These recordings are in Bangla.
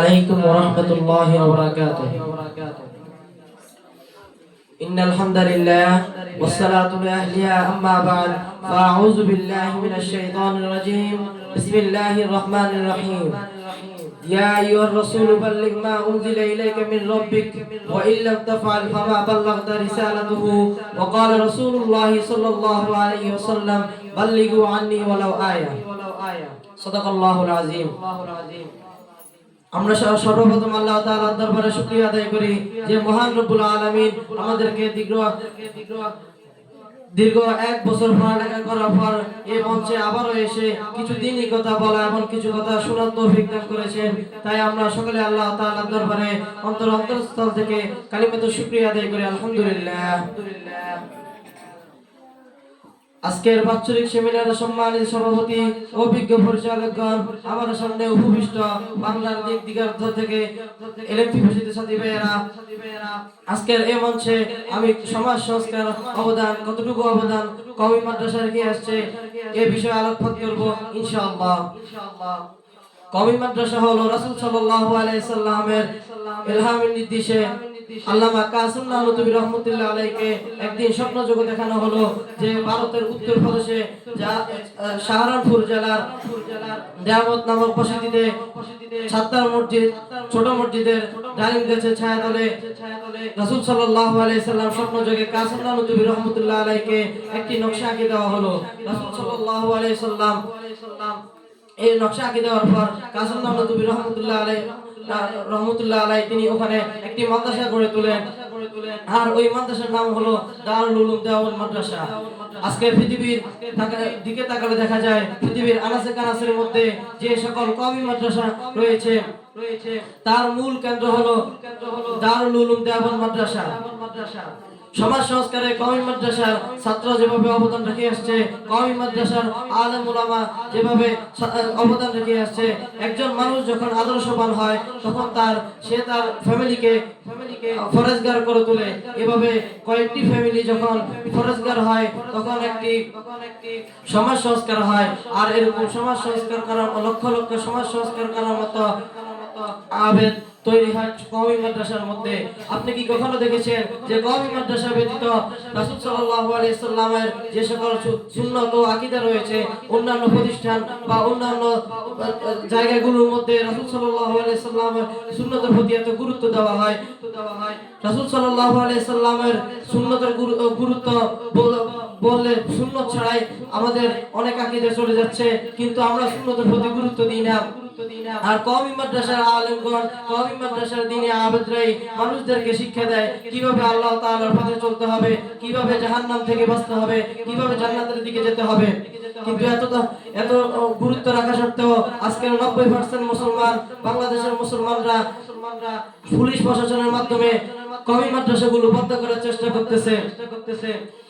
عليكم ورحمة الله وبركاته. إن الحمد لله والصلاة لأهلها أما بعد فأعوذ بالله من الشيطان الرجيم. بسم الله الرحمن الرحيم. يا أيها الرسول بلغ ما أنزل إليك من ربك وإن لم تفعل فما بلغت رسالته. وقال رسول الله صلى الله عليه وسلم بلغوا عني ولو آية. صدق الله العظيم. আমরা সর্বপ্রথম আল্লাহ তাআলার দরবারে শুকরিয়া আদায় করি যে মহান রব্বুল আলামিন আমাদেরকে দীর্ঘ দীর্ঘ এক বছর পড়ালেখা করার পর এই মঞ্চে আবারও এসে কিছু দিনই কথা বলা এবং কিছু কথা শোনার তৌফিক দান করেছেন। তাই আমরা সকলে আল্লাহ তাআলার দরবারে অন্তর অন্তরস্থল থেকে কালিমাত শুকরিয়া আদায় করি। আলহামদুলিল্লাহ আলহামদুলিল্লাহ। আজকের বাৎসরিক সেমিনারের সম্মানিত সভাপতি, অভিজ্ঞ পরিচালকগণ আমার সামনে উপবিষ্ট বাংলার দিক দিগার্থ থেকে ভূষিত সাথী ভাইয়েরা, আজকের এই মঞ্চে আমি সমাজ সংস্কার অবদান, কতটুকু অবদান, কবি মাদ্রাসা রেখে আসছে, এ বিষয়ে আলোকপাত করব, ইনশাআল্লাহ। কমি মাদ্রাসা হলো রাসূল সাল্লাল্লাহু আলাইহি সাল্লামের ইলহামের নির্দেশে আল্লামা কাসিম নানুতুবি রহমতুল্লাহ আলাইকে একদিন স্বপ্ন যোগে দেখানো হলো যে ভারতের উত্তর প্রদেশে যা সাহারানপুর জেলার দেয়ামত নামক বসতিতে সাত্তার মসজিদ, ছোট মসজিদের ডালিম গাছের ছায়াতলে। রাসূল সাল্লাল্লাহু আলাইহি সাল্লাম স্বপ্ন যোগে কাসিম নানুতুবি রহমতুল্লাহ আলাইকে একটি নকশা আঁকে দেওয়া হলো। রাসূল সাল্লাল্লাহু আলাইহি সাল্লাম এই নকশা আঁকে দেওয়ার পর কাসিম নানুতুবি রহমতুল্লাহ আলাইহি রহমতুল্লাহ আলাই তিনি ওখানে একটি মাদ্রাসা গড়ে তোলেন। আর ওই মাদ্রাসার নাম হলো দারুল দেওয়ান মাদ্রাসা। আজকে পৃথিবীর দিকে তাকালে দেখা যায়, পৃথিবীর আনাসে কানাসের মধ্যে যে সকল কমি মাদ্রাসা রয়েছে রয়েছে তার মূল কেন্দ্র হলো দারুল উলুম দেওয়ান মাদ্রাসা। সমাজ সংস্কারে কওমি মাদ্রাসার ছাত্র যেভাবে অবদান রেখে আসছে, কওমি মাদ্রাসার আলেম ওলামা যেভাবে অবদান রেখে আসছে, একজন মানুষ যখন আদর্শবান হয়, তখন তার, সে তার ফ্যামিলিকে ফ্যামিলিকে ফরেজগার করে তোলে। এভাবে কয়েকটি ফ্যামিলি যখন ফরেজগার হয়, তখন একটি তখন একটি সমাজ সংস্কার হয়। আর এরকম সমাজ সংস্কার করার লক্ষ লক্ষ সমাজ সংস্কার করার মতো আবেদ তৈরি হয় কওমি মাদ্রাসার মধ্যে। আপনি কি কখনো দেখেছেন যে কওমি মাদ্রাসা ব্যতীত সাল্লামের যে সকল রয়েছে, অন্যান্য প্রতিষ্ঠান বা অন্যান্য জায়গাগুলোর মধ্যে সাল্লামের সুন্নতের প্রতি এত গুরুত্ব দেওয়া হয়? দেওয়া সাল্লামের সুন্নতের গুরুত্ব বললে সুন্নত ছাড়াই আমাদের অনেক আকীদা চলে যাচ্ছে, কিন্তু আমরা সুন্নতের প্রতি গুরুত্ব দিই না। আর কওমি মাদ্রাসার আলেমগণ, কওমি মাদ্রাসার দিনে আবেদরাই মানুষদেরকে শিক্ষা দেয়। কীভাবে আল্লাহ তাআলার পথে চলতে হবে? কীভাবে জাহান্নাম থেকে বাঁচতে হবে? কীভাবে জান্নাতের দিকে যেতে হবে? কিন্তু এত এত গুরুত্ব রাখা সত্ত্বেও আজকের নব্বই পার্সেন্ট মুসলমান, বাংলাদেশের মুসলমানরা পুলিশ প্রশাসনের মাধ্যমে কওমি মাদ্রাসাগুলো বন্ধ করার চেষ্টা করতেছে। চেষ্টা করতেছে কম-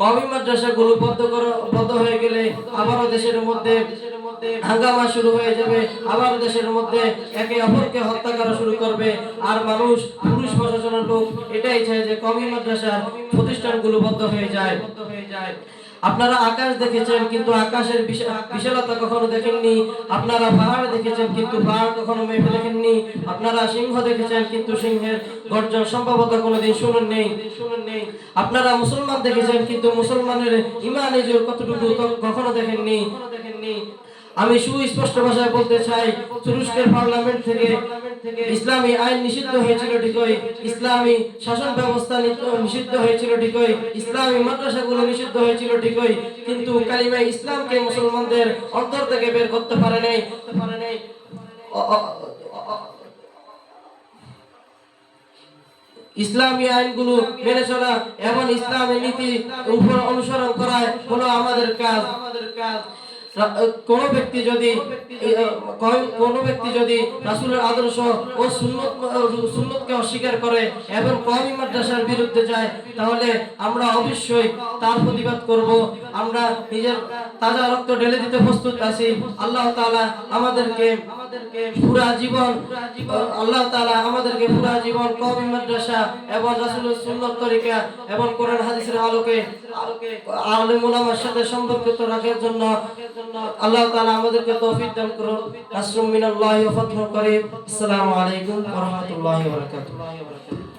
কমি মাদ্রাসাগুলো বদ্ধ করো, বদ্ধ হয়ে গেলে আবারও দেশের মধ্যে হাঙ্গামা শুরু হয়ে যাবে। আবার দেশের মধ্যে একে অপরকে হত্যা করা শুরু করবে। আর মানুষ, পুরুষ প্রশাসনের লোক এটাই চায় যে কমি মাদ্রাসার প্রতিষ্ঠানগুলো বদ্ধ হয়ে যায় বদ্ধ হয়ে যায়। আপনারা আকাশ দেখেছেন, কিন্তু আকাশের বিশালতা কখনো দেখেননি। আপনারা পাহাড় দেখেছেন, কিন্তু পাহাড় কখনো মেপে দেখেননি। আপনারা সিংহ দেখেছেন, কিন্তু সিংহের গর্জন সম্ভবত কোনোদিন শুনুন নেই। শুনুন নেই আপনারা মুসলমান দেখেছেন, কিন্তু মুসলমানের ইমান কতটুকু, কখনো দেখেননি দেখেননি। আমি সুস্পষ্ট ভাষায় বলতে চাই, তুরস্কের পার্লামেন্ট থেকে ইসলামী আইন নিষিদ্ধ হয়েছিল ঠিকই, ইসলামী শাসন ব্যবস্থা নিষিদ্ধ হয়েছিল ঠিকই, ইসলামী মাদ্রাসাগুলো নিষিদ্ধ হয়েছিল ঠিকই, কিন্তু কালিমা ইসলামকে মুসলমানদের অন্তর থেকে বের করতে পারে নাই। ইসলামী আইনগুলো মেনে চলা এবং ইসলামী নীতি উপর অনুসরণ করা হলো আমাদের কাজ আমাদের কাজ। কোনো ব্যক্তি যদি কোন- ব্যক্তি যদি রাসুলের আদর্শ ও সুন্নত সুন্নতকে অস্বীকার করে এবং কমি মাদ্রাসার বিরুদ্ধে যায় তাহলে আমরা অবশ্যই তার প্রতিবাদ করব। আমরা নিজের তাজা রক্ত ঢেলে দিতে প্রস্তুত আছি। আল্লাহ তালা আমাদেরকে আমাদেরকে পুরা জীবন, আল্লাহ তাআলা আমাদেরকে পুরা জীবন কওমি মাদ্রাসা এবং রাসূলের সুন্নত তরিকা এবং কোরআন হাদিসের আলোকে আলোকে ওলামার সাথে সম্পর্কিত রাখার জন্য আল্লাহ তাআলা আমাদেরকে তৌফিক দান করুন। আশ্রম মিনাল্লাহি ওয়া করিম। আসসালামু আলাইকুম ওয়া রাহমাতুল্লাহি ওয়া বারাকাতুহু।